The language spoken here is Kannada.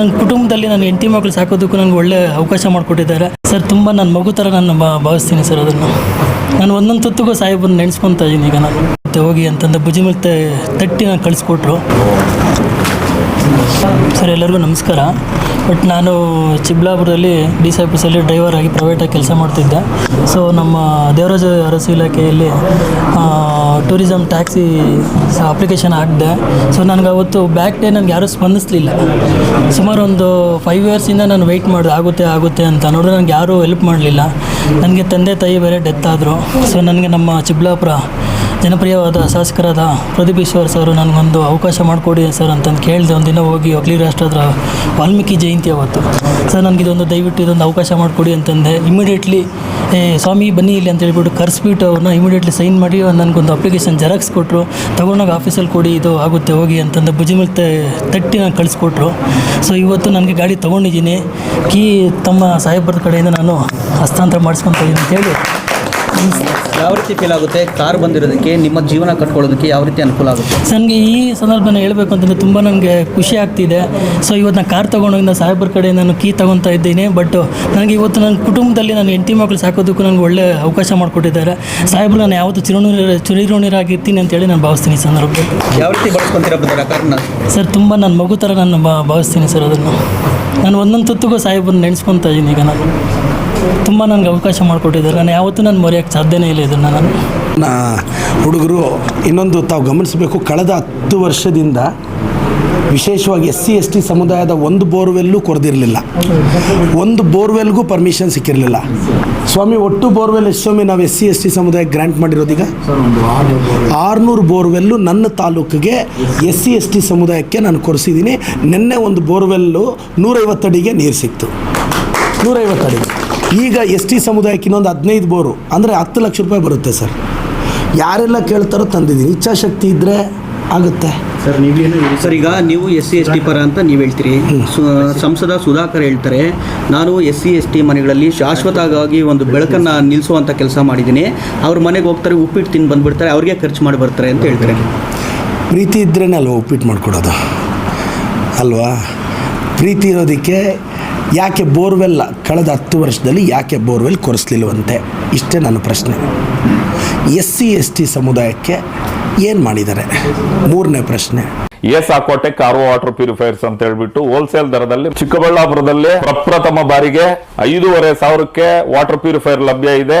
ನನ್ನ ಕುಟುಂಬದಲ್ಲಿ ನನ್ನ ಹೆಂಡತಿ ಮಕ್ಕಳು ಸಾಕೋದಕ್ಕೂ ನನಗೆ ಒಳ್ಳೆ ಅವಕಾಶ ಮಾಡಿಕೊಟ್ಟಿದ್ದಾರೆ. ಸರ್, ತುಂಬ ನನ್ನ ಮಗು ಥರ ನಾನು ಭಾವಿಸ್ತೀನಿ ಸರ್ ಅದನ್ನು. ನಾನು ಒಂದೊಂದು ತುತ್ತಿಗೂ ಸಾಹೇಬನ್ನು ನೆನೆಸ್ಕೊತಾ ಇದ್ದೀನಿ ಈಗ ನಾನು. ಮತ್ತೆ ಹೋಗಿ ಅಂತಂದು ಭುಜಿ ಮೇಲೆ ತಟ್ಟಿ ನಾನು ಕಳಿಸ್ಕೊಟ್ರು. ಸರ್, ಎಲ್ಲರಿಗೂ ನಮಸ್ಕಾರ. ಬಟ್ ನಾನು ಚಿಬ್ಲಾಪುರದಲ್ಲಿ ಡಿ ಸಿ ಆಫೀಸಲ್ಲಿ ಡ್ರೈವರ್ ಆಗಿ ಪ್ರೈವೇಟಾಗಿ ಕೆಲಸ ಮಾಡ್ತಿದ್ದೆ. ಸೊ, ನಮ್ಮ ದೇವರಾಜ ಅರಸು ಇಲಾಖೆಯಲ್ಲಿ ಟೂರಿಸಮ್ ಟ್ಯಾಕ್ಸಿ ಅಪ್ಲಿಕೇಶನ್ ಹಾಕಿದೆ. ಸೊ ನನಗೆ ಅವತ್ತು ಬ್ಯಾಕ್ ಡೇ ನನಗೆ ಯಾರೂ ಸ್ಪಂದಿಸಲಿಲ್ಲ. ಸುಮಾರು ಒಂದು ಫೈವ್ ಇಯರ್ಸಿಂದ ನಾನು ವೆಯ್ಟ್ ಮಾಡಿದೆ, ಆಗುತ್ತೆ ಆಗುತ್ತೆ ಅಂತ. ನೋಡಿದ್ರೆ ನನಗೆ ಯಾರೂ ಹೆಲ್ಪ್ ಮಾಡಲಿಲ್ಲ. ನನಗೆ ತಂದೆ ತಾಯಿ ಬೇರೆ ಡೆತ್ ಆದರು. ಸೊ ನನಗೆ ನಮ್ಮ ಚಿಕ್ಕಬಳ್ಳಾಪುರ ಜನಪ್ರಿಯವಾದ ಶಾಸಕರಾದ ಪ್ರದೀಪ್ ಈಶ್ವರ್ ಸರ್ ನನಗೊಂದು ಅವಕಾಶ ಮಾಡಿಕೊಡಿ ಸರ್ ಅಂತಂದು ಕೇಳಿದೆ ಒಂದು ದಿನ ಹೋಗಿ ಒಗ್ಲಿ ರಾಷ್ಟ್ರದ ವಾಲ್ಮೀಕಿ ಜಯಂತಿ ಅವತ್ತು. ಸರ್, ನನಗೆ ಇದೊಂದು ದಯವಿಟ್ಟು ಇದೊಂದು ಅವಕಾಶ ಮಾಡಿಕೊಡಿ ಅಂತಂದೆ. ಇಮಿಡಿಯೇಟ್ಲಿ ಸ್ವಾಮಿ ಬನ್ನಿ ಇಲ್ಲಿ ಅಂತ ಹೇಳ್ಬಿಟ್ಟು ಕರೆಸ್ಬಿಟ್ಟು ಅವ್ರನ್ನ ಇಮಿಡಿಯೇಟ್ಲಿ ಸೈನ್ ಮಾಡಿ ನನಗೊಂದು ಅಪ್ಲಿಕೇಶನ್ ಜೆರಾಕ್ಸ್ ಕೊಟ್ಟರು ತಗೊಂಡಾಗ ಆಫೀಸಲ್ಲಿ ಕೊಡಿ, ಇದು ಆಗುತ್ತೆ, ಹೋಗಿ ಅಂತಂದು ಭುಜಿ ಮೇಲೆ ತಟ್ಟಿ ನಾನು ಕಳಿಸ್ಕೊಟ್ರು. ಸೊ ಇವತ್ತು ನನಗೆ ಗಾಡಿ ತೊಗೊಂಡಿದ್ದೀನಿ. ಕೀ ತಮ್ಮ ಸಾಹೇಬ್ರದ ಕಡೆಯಿಂದ ನಾನು ಹಸ್ತಾಂತರ ಮಾಡಿಸ್ಕೊತಾ ಇದ್ದೀನಿ ಅಂತೇಳಿ ಯಾವ ರೀತಿ ಫೀಲ್ ಆಗುತ್ತೆ? ಕಾರ್ ಬಂದಿರೋದಕ್ಕೆ ನಿಮ್ಮ ಜೀವನ ಕಟ್ಕೊಳ್ಳೋದಕ್ಕೆ ಯಾವ ರೀತಿ ಅನುಕೂಲ ಆಗುತ್ತೆ? ನನಗೆ ಈ ಸಂದರ್ಭನ ಹೇಳಬೇಕು ಅಂತಂದರೆ ತುಂಬ ನನಗೆ ಖುಷಿ ಆಗ್ತಿದೆ. ಸೊ ಇವತ್ತು ನಾನು ಕಾರ್ ತೊಗೊಂಡೋಗಿಂದ ಸಾಹೇಬ್ರ ಕಡೆ ನಾನು ಕೀ ತೊಗೊತಾ ಇದ್ದೀನಿ. ಬಟ್ ನನಗೆ ಇವತ್ತು ನನ್ನ ಕುಟುಂಬದಲ್ಲಿ ನನ್ನ ಹೆಂಡತಿ ಮಕ್ಕಳು ಸಾಕೋದಕ್ಕೂ ನನಗೆ ಒಳ್ಳೆ ಅವಕಾಶ ಮಾಡಿಕೊಟ್ಟಿದ್ದಾರೆ. ಸಾಹೇಬ್ರು ನಾನು ಯಾವತ್ತೂ ಚಿರುಣೀರ ಅಂತ ಅಂತೇಳಿ ನಾನು ಭಾವಿಸ್ತೀನಿ ಸಂದರ್ಭಕ್ಕೆ ಸಂದರ್ಭದಲ್ಲಿ. ಯಾವ ರೀತಿ ಬಳಸ್ಕೊಂತೀರಾ ಬಂದಿರ ಕಾರ್ನ? ಸರ್ ತುಂಬ ನನ್ನ ಮಗು ಥರ ನಾನು ಭಾವಿಸ್ತೀನಿ ಸರ್ ಅದನ್ನು. ನಾನು ಒಂದೊಂದು ತುತ್ತಿಗೂ ಸಾಹೇಬನ್ನು ನೆನೆಸ್ಕೊತಾ ಇದ್ದೀನಿ ಈಗ ನಾನು. ತುಂಬ ನನಗೆ ಅವಕಾಶ ಮಾಡಿಕೊಟ್ಟಿದ್ದಾರೆ. ನಾನು ಯಾವತ್ತೂ ನಾನು ಮರೆಯೋಕ್ಕೆ ಸಾಧ್ಯನೇ ಇಲ್ಲ ಇದನ್ನು ನಾನು. ಹುಡುಗರು, ಇನ್ನೊಂದು ತಾವು ಗಮನಿಸಬೇಕು, ಕಳೆದ ಹತ್ತು ವರ್ಷದಿಂದ ವಿಶೇಷವಾಗಿ ಎಸ್ ಸಿ, ಎಸ್ ಟಿ ಸಮುದಾಯದ ಒಂದು ಬೋರ್ವೆಲ್ಲೂ ಕೊರೆದಿರಲಿಲ್ಲ. ಒಂದು ಬೋರ್ವೆಲ್ಗೂ ಪರ್ಮಿಷನ್ ಸಿಕ್ಕಿರಲಿಲ್ಲ. ಸ್ವಾಮಿ, ಒಟ್ಟು ಬೋರ್ವೆಲ್ ಎಷ್ಟು ಸ್ವಾಮಿ ನಾವು ಎಸ್ ಸಿ, ಎಸ್ ಟಿ ಸಮುದಾಯಕ್ಕೆ ಗ್ರ್ಯಾಂಟ್ ಮಾಡಿರೋದೀಗ? ಆರುನೂರು ಬೋರ್ವೆಲ್ಲು ನನ್ನ ತಾಲೂಕಿಗೆ ಎಸ್ ಸಿ, ಎಸ್ ಟಿ ಸಮುದಾಯಕ್ಕೆ ನಾನು ಕೊರೆಸಿದ್ದೀನಿ. ನಿನ್ನೆ ಒಂದು ಬೋರ್ವೆಲ್ಲು ನೂರೈವತ್ತಡಿಗೆ ನೀರು ಸಿಕ್ತು. ನೂರೈವತ್ತು ಅಡಿ ಈಗ ಎಸ್ ಟಿ ಸಮುದಾಯಕ್ಕೆ ಇನ್ನೊಂದು ಹದಿನೈದು ಬೋರು ಅಂದರೆ ಹತ್ತು ಲಕ್ಷ ರೂಪಾಯಿ ಬರುತ್ತೆ ಸರ್. ಯಾರೆಲ್ಲ ಕೇಳ್ತಾರೋ ತಂದಿದ್ದೀನಿ. ಇಚ್ಛಾಶಕ್ತಿ ಇದ್ದರೆ ಆಗುತ್ತೆ. ಸರ್ ನೀವೇನು ಸರ್ ಈಗ ನೀವು ಎಸ್ ಸಿ ಎಸ್ ಟಿ ಪರ ಅಂತ ನೀವು ಹೇಳ್ತೀರಿ. ಸಂಸದ ಸುಧಾಕರ್ ಹೇಳ್ತಾರೆ ನಾನು ಎಸ್ ಸಿ ಎಸ್ ಟಿ ಮನೆಗಳಲ್ಲಿ ಶಾಶ್ವತವಾಗಿ ಒಂದು ಬೆಳಕನ್ನು ನಿಲ್ಲಿಸುವಂಥ ಕೆಲಸ ಮಾಡಿದ್ದೀನಿ. ಅವ್ರ ಮನೆಗೆ ಹೋಗ್ತಾರೆ ಉಪ್ಪಿಟ್ಟು ತಿಂದು ಬಂದುಬಿಡ್ತಾರೆ ಅವ್ರಿಗೆ ಖರ್ಚು ಮಾಡಿ ಬರ್ತಾರೆ ಅಂತ ಹೇಳ್ತಾರೆ. ಪ್ರೀತಿ ಇದ್ರೇ ಅಲ್ವಾ ಉಪ್ಪಿಟ್ಟು ಮಾಡಿಕೊಡೋದು? ಅಲ್ವಾ? ಪ್ರೀತಿ ಇರೋದಕ್ಕೆ ಯಾಕೆ ಬೋರ್ವೆಲ್ ಕಳೆದ ಹತ್ತು ವರ್ಷದಲ್ಲಿ ಯಾಕೆ ಬೋರ್ವೆಲ್ ಕೊರೆಸ್ಲಿಲ್ವಂತೆ? ಇಷ್ಟೇ ನನ್ನ ಪ್ರಶ್ನೆ. ಎಸ್ ಸಿ ಎಸ್ ಟಿ ಸಮುದಾಯಕ್ಕೆ ಏನು ಮಾಡಿದ್ದಾರೆ? ಮೂರನೇ ಪ್ರಶ್ನೆ. S Aquatech R water purifiers ಅಂತ ಹೇಳ್ಬಿಟ್ಟು ಹೋಲ್ಸೇಲ್ ದರದಲ್ಲಿ ಚಿಕ್ಕಬಳ್ಳಾಪುರದಲ್ಲಿ ಪ್ರಪ್ರಥಮ ಬಾರಿಗೆ ಐದೂವರೆ ಸಾವಿರಕ್ಕೆ ವಾಟರ್ ಪ್ಯೂರಿಫೈರ್ ಲಭ್ಯ ಇದೆ.